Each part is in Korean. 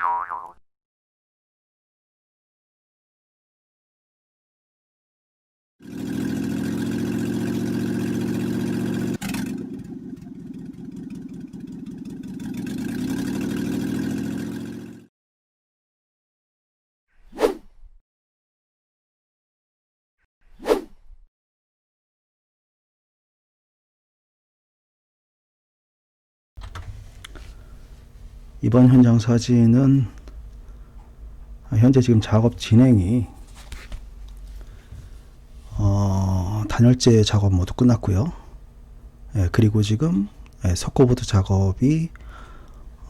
有有有 이번 현장 사진은 현재 지금 작업 진행이 어, 단열재 작업 모두 끝났고요. 예, 그리고 지금 예, 석고보드 작업이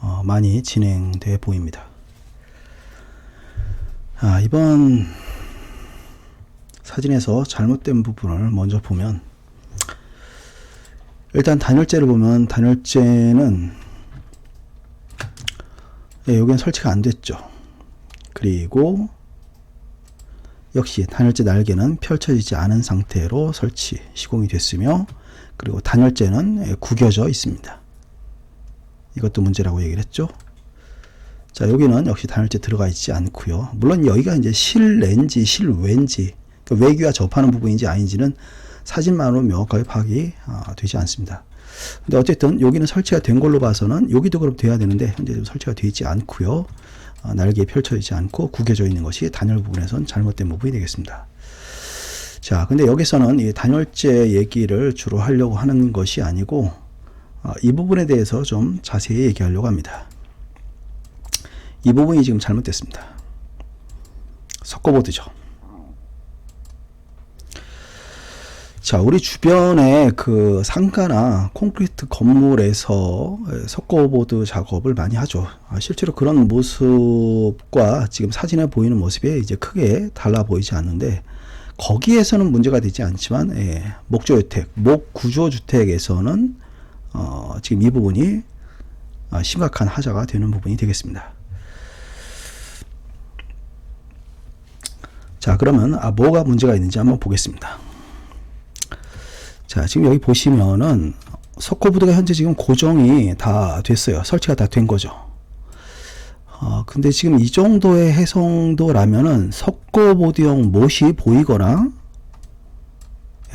어, 많이 진행돼 보입니다. 아, 이번 사진에서 잘못된 부분을 먼저 보면 일단 단열재를 보면 단열재는 예, 여기는 설치가 안 됐죠. 그리고 역시 단열재 날개는 펼쳐지지 않은 상태로 설치 시공이 됐으며 그리고 단열재는 예, 구겨져 있습니다. 이것도 문제라고 얘기를 했죠. 자, 여기는 역시 단열재 들어가 있지 않고요. 물론 여기가 이제 실렌지, 실외인지 그 외기와 접하는 부분인지 아닌지는 사진만으로 명확하게 파악이 아, 되지 않습니다. 근데 어쨌든 여기는 설치가 된 걸로 봐서는 여기도 그럼 돼야 되는데 현재 좀 설치가 되어 있지 않고요. 아, 날개에 펼쳐지지 않고 구겨져 있는 것이 단열 부분에선 잘못된 부분이 되겠습니다. 자, 근데 여기서는 이 단열재 얘기를 주로 하려고 하는 것이 아니고 아, 이 부분에 대해서 좀 자세히 얘기하려고 합니다. 이 부분이 지금 잘못됐습니다. 석고보드죠. 자, 우리 주변에 그 상가나 콘크리트 건물에서 석고보드 작업을 많이 하죠. 아, 실제로 그런 모습과 지금 사진에 보이는 모습이 이제 크게 달라 보이지 않는데 거기에서는 문제가 되지 않지만 예, 목조주택, 목구조주택에서는 어, 지금 이 부분이 아, 심각한 하자가 되는 부분이 되겠습니다. 자, 그러면 아, 뭐가 문제가 있는지 한번 보겠습니다. 자, 지금 여기 보시면은 석고보드가 현재 지금 고정이 다 됐어요. 설치가 다 된 거죠. 어, 근데 지금 이 정도의 해성도라면은 석고보드용 못이 보이거나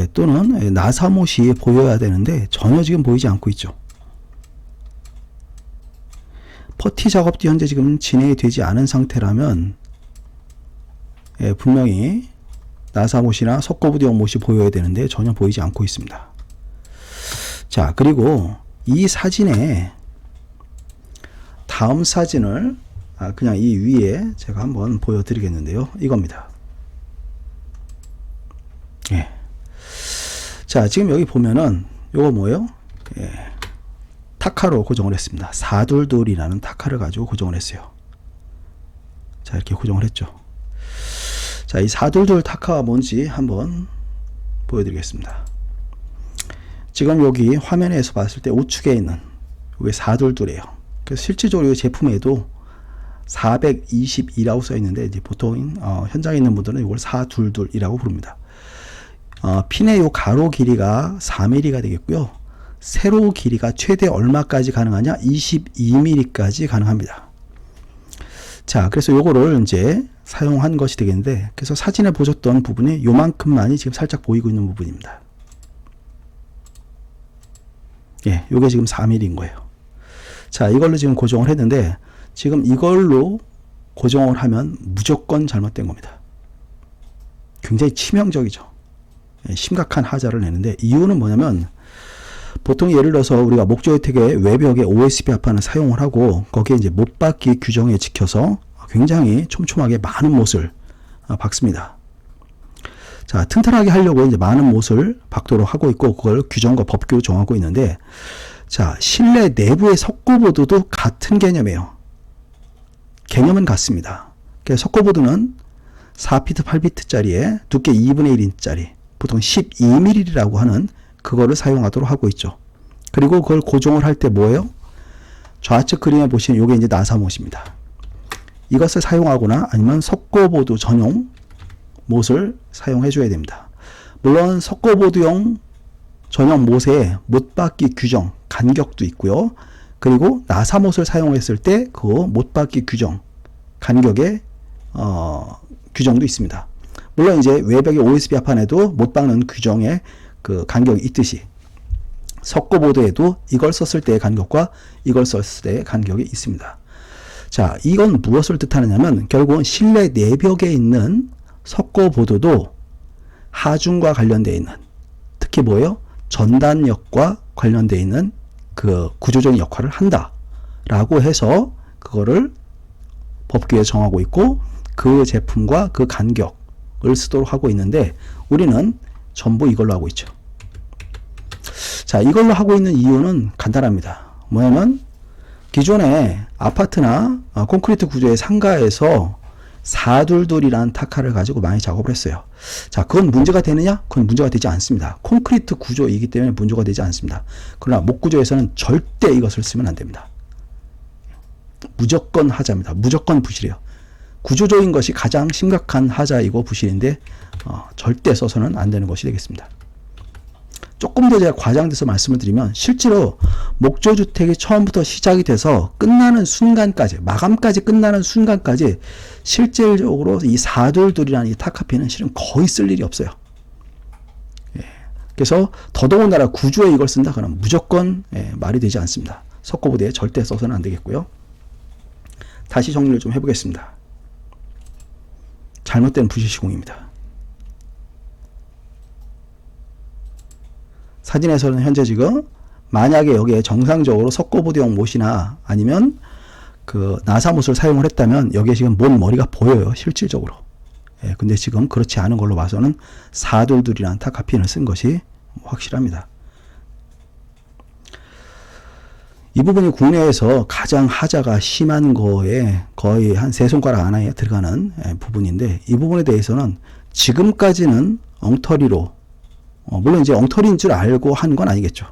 예, 또는 예, 나사 못이 보여야 되는데 전혀 지금 보이지 않고 있죠. 퍼티 작업도 현재 지금 진행이 되지 않은 상태라면 예, 분명히 나사못이나 석고부대용 못이 보여야 되는데 전혀 보이지 않고 있습니다. 자, 그리고 이 사진에 다음 사진을 아, 그냥 이 위에 제가 한번 보여드리겠는데요. 이겁니다. 예. 자, 지금 여기 보면은 요거 뭐예요? 예. 타카로 고정을 했습니다. 422이라는 타카를 가지고 고정을 했어요. 자, 이렇게 고정을 했죠. 자, 이 422 타카가 뭔지 한번 보여드리겠습니다. 지금 여기 화면에서 봤을 때 우측에 있는 이게 422예요. 그래서 실질적으로 이 제품에도 422라고 써 있는데 이제 보통 어, 현장에 있는 분들은 이걸 422이라고 부릅니다. 어, 핀의 요 가로 길이가 4mm가 되겠고요. 세로 길이가 최대 얼마까지 가능하냐? 22mm까지 가능합니다. 자, 그래서 요거를 이제 사용한 것이 되겠는데, 그래서 사진에 보셨던 부분이 요만큼만이 지금 살짝 보이고 있는 부분입니다. 예, 요게 지금 4mm인 거예요. 자, 이걸로 지금 고정을 했는데, 지금 이걸로 고정을 하면 무조건 잘못된 겁니다. 굉장히 치명적이죠. 예, 심각한 하자를 내는데, 이유는 뭐냐면, 보통 예를 들어서 우리가 목조 혜택의 외벽에 OSB 합판을 사용을 하고 거기에 이제 못 박기 규정에 지켜서 굉장히 촘촘하게 많은 못을 어, 박습니다. 자, 튼튼하게 하려고 이제 많은 못을 박도록 하고 있고 그걸 규정과 법규로 정하고 있는데 자, 실내 내부의 석고보드도 같은 개념이에요. 개념은 같습니다. 그래서 석고보드는 4피트, 8피트짜리에 두께 2분의 1인짜리 보통 12mm라고 하는 그거를 사용하도록 하고 있죠. 그리고 그걸 고정을 할 때 뭐예요? 좌측 그림에 보시면 이게 이제 나사못입니다. 이것을 사용하거나 아니면 석고보드 전용 못을 사용해 줘야 됩니다. 물론 석고보드용 전용 못에 못받기 규정, 간격도 있고요. 그리고 나사못을 사용했을 때 그 못받기 규정 간격의 어, 규정도 있습니다. 물론 이제 외벽의 OSB 합판에도 못 박는 규정의 그 간격이 있듯이 석고보드에도 이걸 썼을 때의 간격과 이걸 썼을 때의 간격이 있습니다. 자, 이건 무엇을 뜻하느냐면 결국은 실내 내벽에 있는 석고보드도 하중과 관련되어 있는 특히 뭐예요? 전단역과 관련되어 있는 그 구조적인 역할을 한다 라고 해서 그거를 법규에 정하고 있고 그 제품과 그 간격을 쓰도록 하고 있는데 우리는 전부 이걸로 하고 있죠. 자, 이걸로 하고 있는 이유는 간단합니다. 뭐냐면 기존에 아파트나 어, 콘크리트 구조의 상가에서 사둘둘이라는 타카를 가지고 많이 작업을 했어요. 자, 그건 문제가 되느냐? 그건 문제가 되지 않습니다. 콘크리트 구조이기 때문에 문제가 되지 않습니다. 그러나 목구조에서는 절대 이것을 쓰면 안 됩니다. 무조건 하자입니다. 무조건 부실이에요. 구조적인 것이 가장 심각한 하자이고 부실인데 어, 절대 써서는 안 되는 것이 되겠습니다. 조금 더 제가 과장돼서 말씀을 드리면 실제로 목조 주택이 처음부터 시작이 돼서 끝나는 순간까지 마감까지 끝나는 순간까지 실질적으로 이 사돌돌이라는 이 타카피는 실은 거의 쓸 일이 없어요. 예. 그래서 더더군다나 구조에 이걸 쓴다 그러면 무조건 예, 말이 되지 않습니다. 석고보드에 절대 써서는 안 되겠고요. 다시 정리를 좀 해보겠습니다. 잘못된 부실 시공입니다. 사진에서는 현재 지금 만약에 여기에 정상적으로 석고보드용 못이나 아니면 그 나사못을 사용을 했다면 여기에 지금 뭔 머리가 보여요 실질적으로. 예, 근데 지금 그렇지 않은 걸로 봐서는 사돌둘이라는 타카핀을 쓴 것이 확실합니다. 이 부분이 국내에서 가장 하자가 심한 거에 거의 한 세 손가락 안에 들어가는 예, 부분인데 이 부분에 대해서는 지금까지는 엉터리로 어, 물론 이제 엉터리인 줄 알고 한 건 아니겠죠.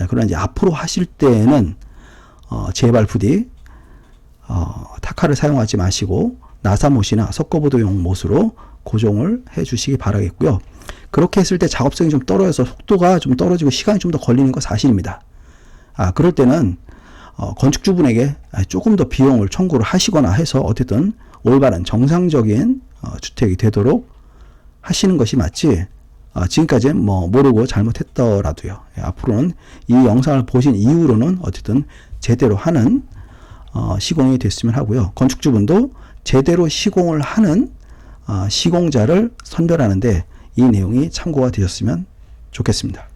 예, 그러나 이제 앞으로 하실 때는 어, 제발 부디 어, 타카를 사용하지 마시고 나사못이나 석고보드용 못으로 고정을 해 주시기 바라겠고요. 그렇게 했을 때 작업성이 좀 떨어져서 속도가 좀 떨어지고 시간이 좀 더 걸리는 거 사실입니다. 아, 그럴 때는 어, 건축주분에게 조금 더 비용을 청구를 하시거나 해서 어쨌든 올바른 정상적인 어, 주택이 되도록 하시는 것이 맞지 어, 지금까지는 뭐 모르고 잘못했더라도요. 예, 앞으로는 이 영상을 보신 이후로는 어쨌든 제대로 하는 어, 시공이 됐으면 하고요. 건축주분도 제대로 시공을 하는 어, 시공자를 선별하는데 이 내용이 참고가 되셨으면 좋겠습니다.